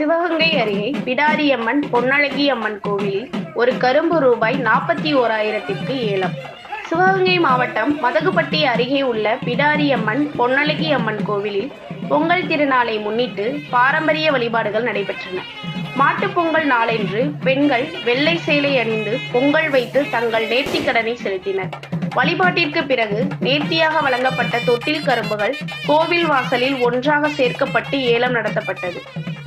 சிவகங்கை அருகே பிடாரியம்மன் பொன்னழகி அம்மன் கோவிலில் ஒரு கரும்பு ரூபாய் நாற்பத்தி ஓராயிரத்திற்கு ஏலம். சிவகங்கை மாவட்டம் மதகுப்பட்டி அருகே உள்ள பிடாரியம்மன் பொன்னழகி அம்மன் கோவிலில் பொங்கல் திருநாளை முன்னிட்டு பாரம்பரிய வழிபாடுகள் நடைபெற்றன. மாட்டுப் பொங்கல் நாளன்று பெண்கள் வெள்ளை சேலை அணிந்து பொங்கல் வைத்து தங்கள் நேர்த்திக்கடனை செலுத்தினர். வழிபாட்டிற்கு பிறகு நேர்த்தியாக வழங்கப்பட்ட தொட்டில் கரும்புகள் கோவில் வாசலில் ஒன்றாக சேர்க்கப்பட்டு ஏலம் நடத்தப்பட்டது.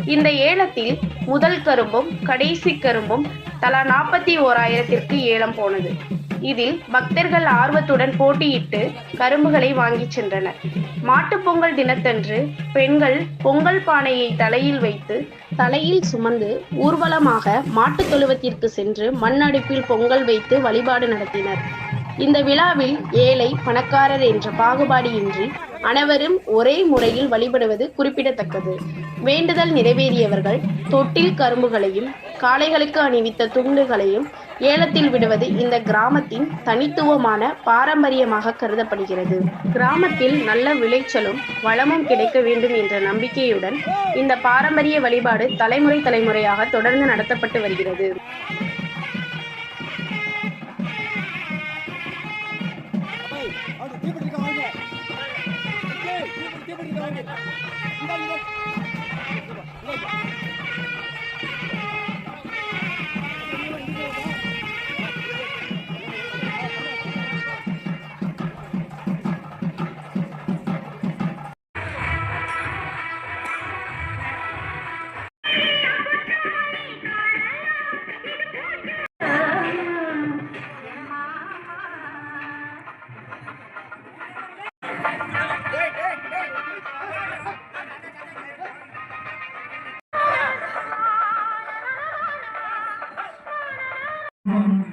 இந்த ஏலத்தில் முதல் கரும்பும் கடைசி கரும்பும் தலா நாற்பத்தி ஓராயிரத்திற்கு ஏலம் போனது. இதில் பக்தர்கள் ஆர்வத்துடன் போட்டியிட்டு கரும்புகளை வாங்கிச் சென்றனர். மாட்டுப் பொங்கல் தினத்தன்று பெண்கள் பொங்கல் பானையை தலையில் வைத்து தலையில் சுமந்து ஊர்வலமாக மாட்டுத் தொழுவத்திற்கு சென்று மண் அடுப்பில் பொங்கல் வைத்து வழிபாடு நடத்தினர். இந்த விழாவில் ஏழை பணக்காரர் என்ற பாகுபாடியின்றி அனைவரும் ஒரே முறையில் வழிபடுவது குறிப்பிடத்தக்கது. வேண்டுதல் நிறைவேறியவர்கள் தொட்டில் கரும்புகளையும் காளைகளுக்கு அணிவித்த துண்டுகளையும் ஏலத்தில் விடுவது இந்த கிராமத்தின் தனித்துவமான பாரம்பரியமாக கருதப்படுகிறது. கிராமத்தில் நல்ல விளைச்சலும் வளமும் கிடைக்க வேண்டும் என்ற நம்பிக்கையுடன் இந்த பாரம்பரிய வழிபாடு தலைமுறை தலைமுறையாக தொடர்ந்து நடத்தப்பட்டு வருகிறது. தீப்பெட்டி தீப்பெட்டி வாங்க இந்தா இந்தா Mm-hmm.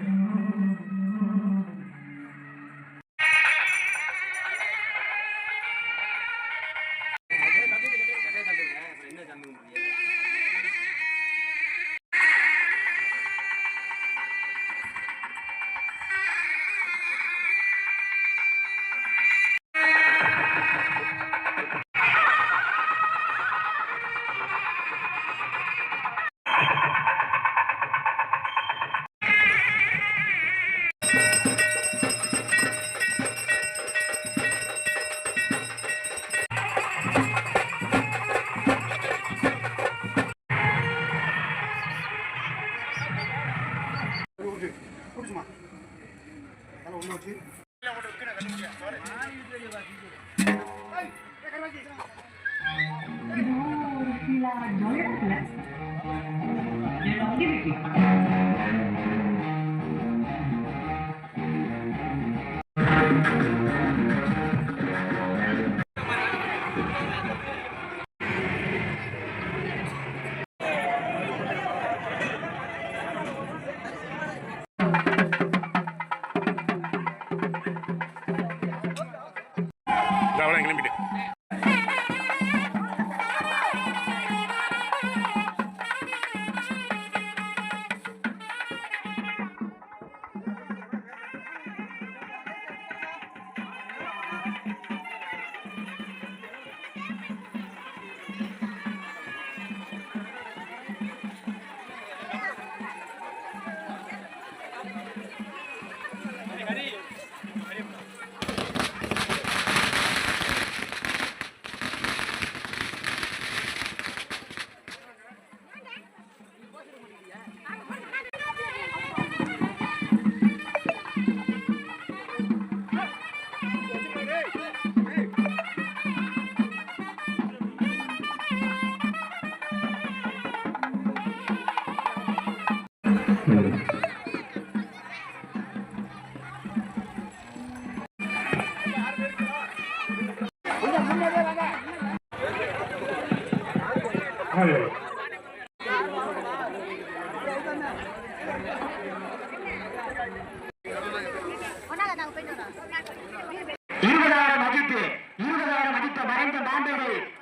தலை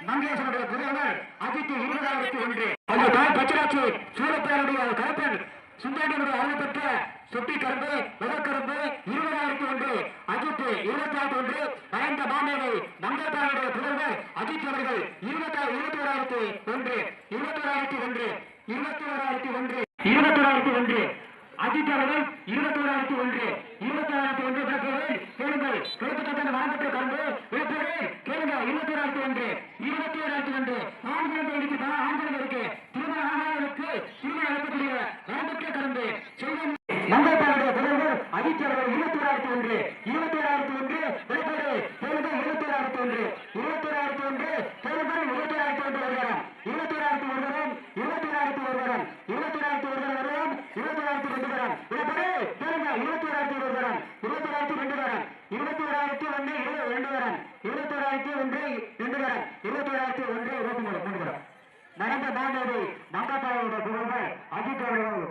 மங்கேசனுடைய புதல்வர் அஜித் இருபதாயிரத்தி ஒன்று. அந்த தாய் பச்சராட்சி சூழப்பேருடைய கருப்பன் சுந்தாண்டியுடைய அருள் பெற்ற சொட்டி கரும்பு விதக்கரும்பு இருபதாயிரத்தி ஒன்று. அஜித் இருபத்தாயிரத்தி ஒன்று. மறைந்த மாமேதை மங்கேசனுடைய புதல்வர் அஜித் அவர்கள் இருபத்தி இருபத்தி ஓராயிரத்தி ஒன்று. இருபத்தி ஓராயிரத்தி ஒன்று. இருபத்தி ஓராயிரத்தி ஒன்று. இருபத்தி ஓராயிரத்தி ஒன்று. அஜித் அவர்கள் இருபத்தி ஓராயிரத்தி ஒன்று. இருபத்தி ஓராயிரத்தி ஒன்று. விளக்குவேன் கேளுங்கள். கிடைக்கப்பட்ட வரம்பற்ற கரும்பு இருபத்தி ஏழாயிரத்தி ஒன்று இருபத்தி ஏழாயிரத்தி ஒன்று ஆண்களுக்கு இருக்கு ஆண்களுக்கு இருக்கு திருமண ஆகாதவர்களுக்கு திருமணம் நடத்தக்கூடிய வரம்பற்ற கரும்பு செல்வம் தலைவர் புதல்வர் அஜித் அவர்கள் இருபத்தி ஏழாயிரத்தி ஒன்று இருபத்தி ஏழாயிரத்தி ஒன்று விளக்குவேன் தேர்தல் இருபத்தி ஏழாயிரத்தி ஒன்று இருபத்தி ஏழாயிரத்தி ஒன்று தேர்தல் இருபத்தி ஏழாயிரத்தி ஒன்று வருகிறோம். இருபத்தி ஏழாயிரத்தி ஒருவரும் இருபத்தி ஏழாயிரத்தி ஒருவரும் இருபத்தி ஏழாயிரத்தி ஒருவரும் வருவோம் இருபத்தி ஏழாயிரத்தி ரெண்டு வரும். விளக்குவே தேர்தல் இருபத்தி ஏழாயிரத்தி ஒருவரும் இருபத்தி ஏழாயிரத்தி ரெண்டு வரும் இருபத்தி ஓராயிரத்தி ஒன்று இருபது ரெண்டு வரும் இருபத்தி ஓராயிரத்தி ஒன்று ரெண்டு வரும் இருபத்தி ஓராயிரத்தி ஒன்று இருபத்தி மூணு மூணு வரும் புகழ்கள் அஜித் அவர்கள்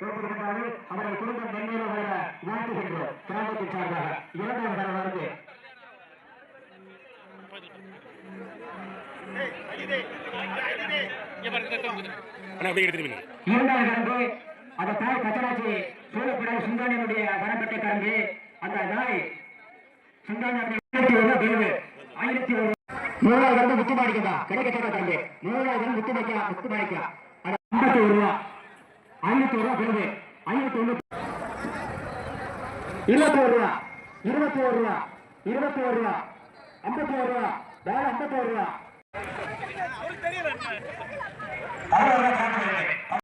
ஏற்படுகின்றார்கள் அவர்கள் குடும்பம் மென்மேலும் வர வாழ்த்துகின்றோம். கிராமத்தின் சார்பாக இரண்டாவது தர வருது அண்ணா அப்படியே எடுத்துட்டு போங்க. இரண்டாவது கரம்பு அந்த தாய் கச்சராட்சி சூழப்படாத சுந்தானியனுடைய வரப்பட்ட கரம்பு அந்த தாய் பிரிவு ஆயிரத்தி ஒரு மூணாவது வந்து முத்து மாடிக்கா கிடைக்க சொல்ற கரம்பு மூணாவது வந்து முத்து மாடிக்கா முத்து அது ஐம்பத்தி ஒரு ரூபா. ஆயிரத்தி ஒரு ரூபா பிரிவு ஆயிரத்தி ஒண்ணு. இருபத்தி ஒரு ரூபா. இருபத்தி ஒரு ரூபா. இருபத்தி ஒரு ரூபா. ஐம்பத்தி ஒரு ரூபா. வேற ஐம்பத்தி ஒரு ரூபா. அவ்வளவு